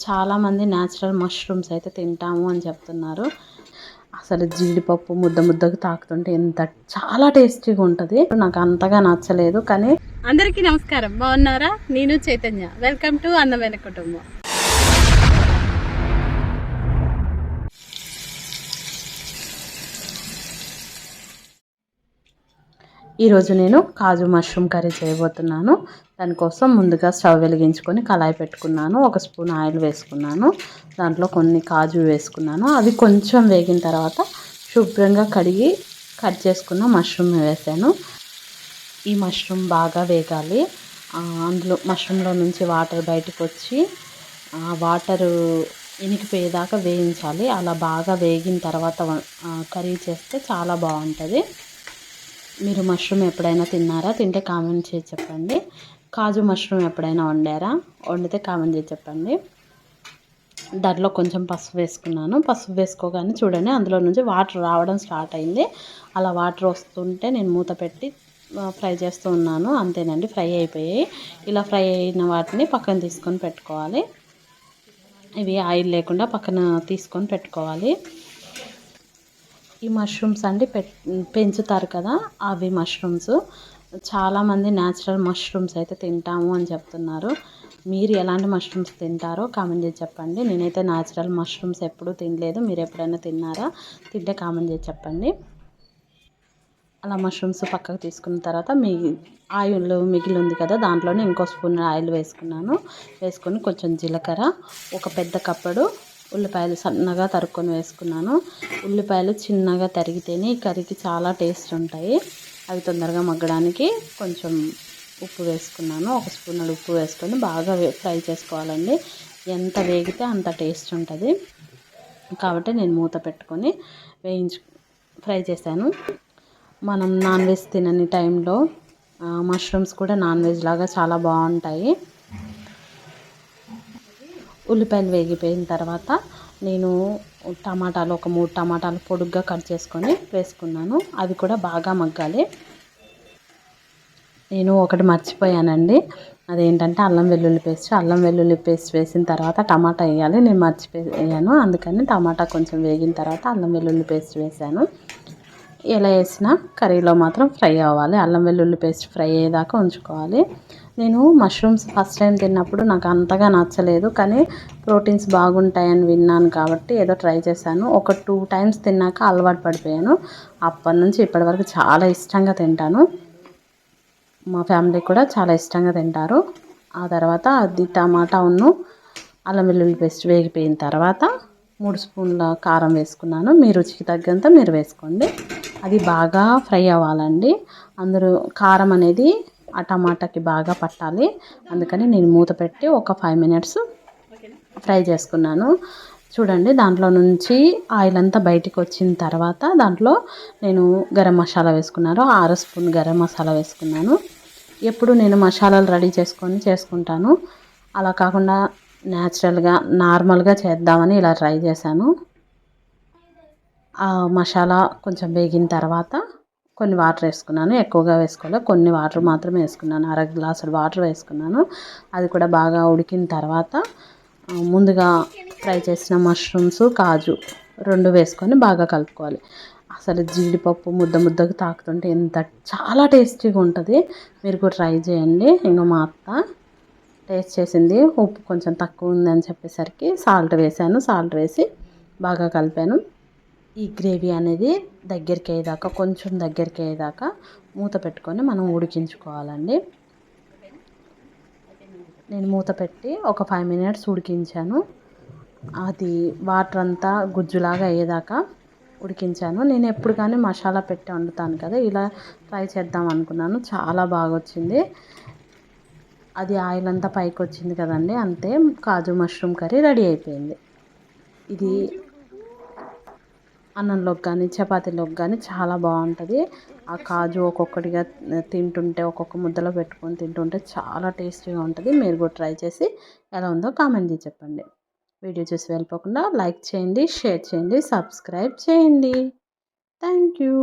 చాలామంది natural mushrooms అయితే తింటాము అని చెప్తున్నారు. అసలు జీడిపప్పు ముద్ద ముద్దకు తాకుతుంటే ఎంత చాలా టేస్టీగా ఉంటుంది. నాకు అంతగా నచ్చలేదు కానీ అందరికీ నమస్కారం. బాగున్నారా? నేను చైతన్య. వెల్కమ్ టు అందమైన కుటుంబం. ఈరోజు నేను కాజు మష్రూమ్ కర్రీ చేయబోతున్నాను. దానికోసం ముందుగా స్టవ్ వెలిగించుకొని కళాయి పెట్టుకున్నాను. ఒక స్పూన్ ఆయిల్ వేసుకున్నాను. దాంట్లో కొన్ని కాజు వేసుకున్నాను. అవి కొంచెం వేగిన తర్వాత శుభ్రంగా కడిగి కట్ చేసుకున్న మష్రూమ్ వేసాను. ఈ మష్రూమ్ బాగా వేగాలి. అందులో మష్రూమ్లో నుంచి వాటర్ బయటకు వచ్చి ఆ వాటరు ఇనికిపోయేదాకా వేయించాలి. అలా బాగా వేగిన తర్వాత కర్రీ చేస్తే చాలా బాగుంటుంది. మీరు మష్రూమ్ ఎప్పుడైనా తిన్నారా? తింటే కామెంట్ చేసి చెప్పండి. కాజు మష్రూమ్ ఎప్పుడైనా వండారా? వండితే కామెంట్ చేసి చెప్పండి. దాంట్లో కొంచెం పసుపు వేసుకున్నాను. పసుపు వేసుకోగానే చూడండి అందులో నుంచి వాటర్ రావడం స్టార్ట్ అయింది. అలా వాటర్ వస్తుంటే నేను మూత పెట్టి ఫ్రై చేస్తూ ఉన్నాను. అంతేనండి ఫ్రై అయిపోయాయి. ఇలా ఫ్రై అయిన వాటిని పక్కన తీసుకొని పెట్టుకోవాలి. ఇవి ఆయిల్ లేకుండా పక్కన తీసుకొని పెట్టుకోవాలి. ఈ మష్రూమ్స్ అండి పె పెంచుతారు కదా అవి మష్రూమ్స్ చాలామంది న్యాచురల్ మష్రూమ్స్ అయితే తింటాము అని చెప్తున్నారు. మీరు ఎలాంటి మష్రూమ్స్ తింటారో కామెంట్ చేసి చెప్పండి. నేనైతే న్యాచురల్ మష్రూమ్స్ ఎప్పుడూ తినలేదు. మీరు ఎప్పుడైనా తిన్నారా? తింటే కామెంట్ చేసి చెప్పండి. అలా మష్రూమ్స్ పక్కకు తీసుకున్న తర్వాత మీ ఆయిల్ మిగిలి ఉంది కదా దాంట్లోనే ఇంకో స్పూన్ ఆయిల్ వేసుకున్నాను. వేసుకొని కొంచెం జీలకర్ర ఒక పెద్ద కప్పుడు ఉల్లిపాయలు సన్నగా తరుక్కొని వేసుకున్నాను. ఉల్లిపాయలు చిన్నగా తరిగితేనే ఈ కర్రీకి చాలా టేస్ట్ ఉంటాయి. అవి తొందరగా మగ్గడానికి కొంచెం ఉప్పు వేసుకున్నాను. ఒక స్పూన్ ఉప్పు వేసుకొని బాగా ఫ్రై చేసుకోవాలండి. ఎంత వేగితే అంత టేస్ట్ ఉంటుంది. కాబట్టి నేను మూత పెట్టుకొని వేయించు ఫ్రై చేశాను. మనం నాన్ వెజ్ తినని టైంలో మష్రూమ్స్ కూడా నాన్ వెజ్ లాగా చాలా బాగుంటాయి. ఉల్లిపాయలు వేగిపోయిన తర్వాత నేను టమాటాలు ఒక మూడు టమాటాలు పొడుగ్గా కట్ చేసుకొని వేసుకున్నాను. అవి కూడా బాగా మగ్గాలి. నేను ఒకటి మర్చిపోయానండి. అదేంటంటే అల్లం వెల్లుల్లి పేస్ట్. అల్లం వెల్లుల్లి పేస్ట్ వేసిన తర్వాత టమాటా వేయాలి. నేను మర్చిపోయాను. అందుకని టమాటా కొంచెం వేగిన తర్వాత అల్లం వెల్లుల్లి పేస్ట్ వేసాను ఎలా వేసినా కర్రీలో మాత్రం ఫ్రై అవ్వాలి. అల్లం వెల్లుల్లి పేస్ట్ ఫ్రై అయ్యేదాకా ఉంచుకోవాలి. నేను మష్రూమ్స్ ఫస్ట్ టైం తిన్నప్పుడు నాకు అంతగా నచ్చలేదు కానీ ప్రోటీన్స్ బాగుంటాయని విన్నాను కాబట్టి ఏదో ట్రై చేశాను. ఒక టూ టైమ్స్ తిన్నాక అలవాటు పడిపోయాను. అప్పటి నుంచి ఇప్పటివరకు చాలా ఇష్టంగా తింటాను. మా ఫ్యామిలీ కూడా చాలా ఇష్టంగా తింటారు. ఆ తర్వాత అది టమాటా ఉన్ను అల్లం వెల్లుల్లి పేస్ట్ వేగిపోయిన తర్వాత మూడు స్పూన్ల కారం వేసుకున్నాను. మీ రుచికి తగ్గంత మీరు వేసుకోండి. అది బాగా ఫ్రై అవ్వాలండి. అందరూ కారం అనేది ఆ టమాటాకి బాగా పట్టాలి. అందుకని నేను మూత పెట్టి ఒక ఫైవ్ మినిట్స్ ఫ్రై చేసుకున్నాను. చూడండి దాంట్లో నుంచి ఆయిల్ అంతా బయటికి వచ్చిన తర్వాత దాంట్లో నేను గరం మసాలా వేసుకున్నాను. ఆరు స్పూన్ గరం మసాలా వేసుకున్నాను. ఎప్పుడు నేను మసాలాలు రెడీ చేసుకొని చేసుకుంటాను. అలా కాకుండా న్యాచురల్గా నార్మల్గా చేద్దామని ఇలా ట్రై చేశాను. ఆ మసాలా కొంచెం వేగిన తర్వాత కొన్ని వాటర్ వేసుకున్నాను ఎక్కువగా వేసుకోవాలి కొన్ని వాటర్ మాత్రమే వేసుకున్నాను. అర గ్లాసులు వాటర్ వేసుకున్నాను. అది కూడా బాగా ఉడికిన తర్వాత ముందుగా ఫ్రై చేసిన మష్రూమ్స్ కాజు రెండు వేసుకొని బాగా కలుపుకోవాలి. అసలు జీడిపప్పు ముద్ద ముద్దకు తాకుతుంటే ఎంత చాలా టేస్టీగా ఉంటుంది. మీరు కూడా ట్రై చేయండి. ఇంకా మా అత్త టేస్ట్ చేసింది. ఉప్పు కొంచెం తక్కువ ఉంది అని చెప్పేసరికి సాల్ట్ వేసాను సాల్ట్ వేసి బాగా కలిపాను. ఈ గ్రేవీ అనేది దగ్గరికి అయ్యేదాకా కొంచెం దగ్గరికి అయ్యేదాకా మూత పెట్టుకొని మనం ఉడికించుకోవాలండి. నేను మూత పెట్టి ఒక ఫైవ్ మినిట్స్ ఉడికించాను. అది వాటర్ అంతా గుజ్జులాగా అయ్యేదాకా ఉడికించాను. నేను ఎప్పుడు కానీ మసాలా పెట్టి వండుతాను కదా ఇలా ట్రై చేద్దాం అనుకున్నాను. చాలా బాగా వచ్చింది అది ఆయిల్ అంతా పైకి వచ్చింది కదండి అంతే. కాజు మష్రూమ్ కర్రీ రెడీ అయిపోయింది. ఇది అన్నంలోకి కానీ చపాతీలోకి కానీ చాలా బాగుంటుంది. ఆ కాజు ఒక్కొక్కటిగా తింటుంటే ఒక్కొక్క ముద్దలో పెట్టుకొని తింటుంటే చాలా టేస్టీగా ఉంటుంది. మీరు కూడా ట్రై చేసి ఎలా ఉందో కామెంట్ చేసి చెప్పండి. వీడియో చూసి వెళ్ళిపోకుండా లైక్ చేయండి షేర్ చేయండి సబ్స్క్రైబ్ చేయండి. Thank you.